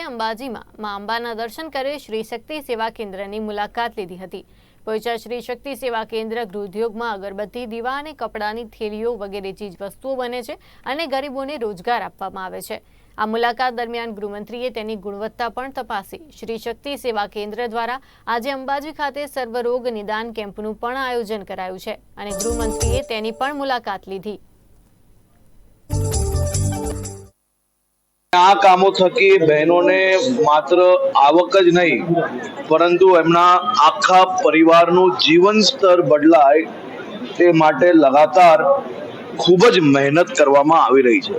અંબાજીમાં મા અંબાના દર્શન કરી શ્રી શક્તિ સેવા કેન્દ્રની મુલાકાત લીધી હતી. પોઈચા શ્રી શક્તિ સેવા કેન્દ્ર ગૃહોદ્યોગમાં અગરબત્તી, દીવા અને કપડાની થેલીઓ વગેરે ચીજ વસ્તુઓ બને છે અને ગરીબોને રોજગાર આપવામાં આવે છે. આ મુલાકાત દરમિયાન ગૃહમંત્રીએ તેની ગુણવત્તા પણ તપાસી. શ્રી શક્તિ સેવા કેન્દ્ર દ્વારા આજે અંબાજી ખાતે સર્વરોગ નિદાન કેમ્પનું પણ આયોજન કરાયું છે અને ગૃહમંત્રીએ તેની પણ મુલાકાત લીધી. આ કામો થકી બહેનોને માત્ર આવક જ નહીં, પરંતુ એમના આખા પરિવારનું જીવન સ્તર બદલાય તે માટે લગાતાર ખૂબ જ મહેનત કરવામાં આવી રહી છે.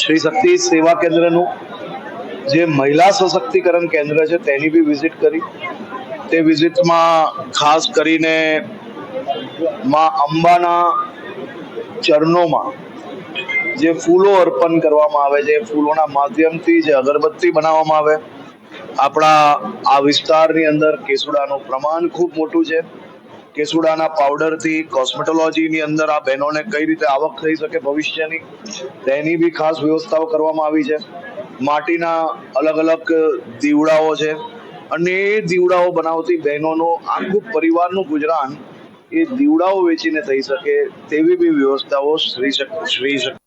શ્રી શક્તિ સેવા કેન્દ્રનું જે મહિલા સશક્તિકરણ કેન્દ્ર છે તેની બી વિઝિટ કરી. તે વિઝિટમાં ખાસ કરીને માં અંબાના ચરણોમાં જે ફૂલો અર્પણ કરવામાં આવે છે ફૂલોના માધ્યમથી જે અગરબત્તી બનાવવામાં આવે. આપણા આ વિસ્તારની અંદર કેસુડાનું પ્રમાણ ખૂબ મોટું છે. કેસુડાના પાવડરથી કોસ્મેટોલોજીની અંદર આ બહેનોને કઈ રીતે આવક થઈ શકે ભવિષ્યની, તેની બી ખાસ વ્યવસ્થાઓ કરવામાં આવી છે. માટીના અલગ અલગ દીવડાઓ છે. અને એ દીવડાઓ બનાવતી બહેનોનું, આખું પરિવારનું ગુજરાન એ દીવડાઓ વેચીને થઈ શકે તેવી બી વ્યવસ્થાઓ શ્રી શ્રી શક-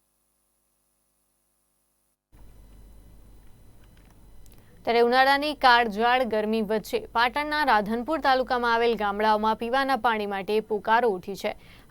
ત્યારે ઉનાળાની કાળઝાળ ગરમી વચ્ચે પાટણના રાધનપુર તાલુકામાં આવેલ ગામડાઓમાં પીવાના પાણી માટે પુકારો ઉઠી છે.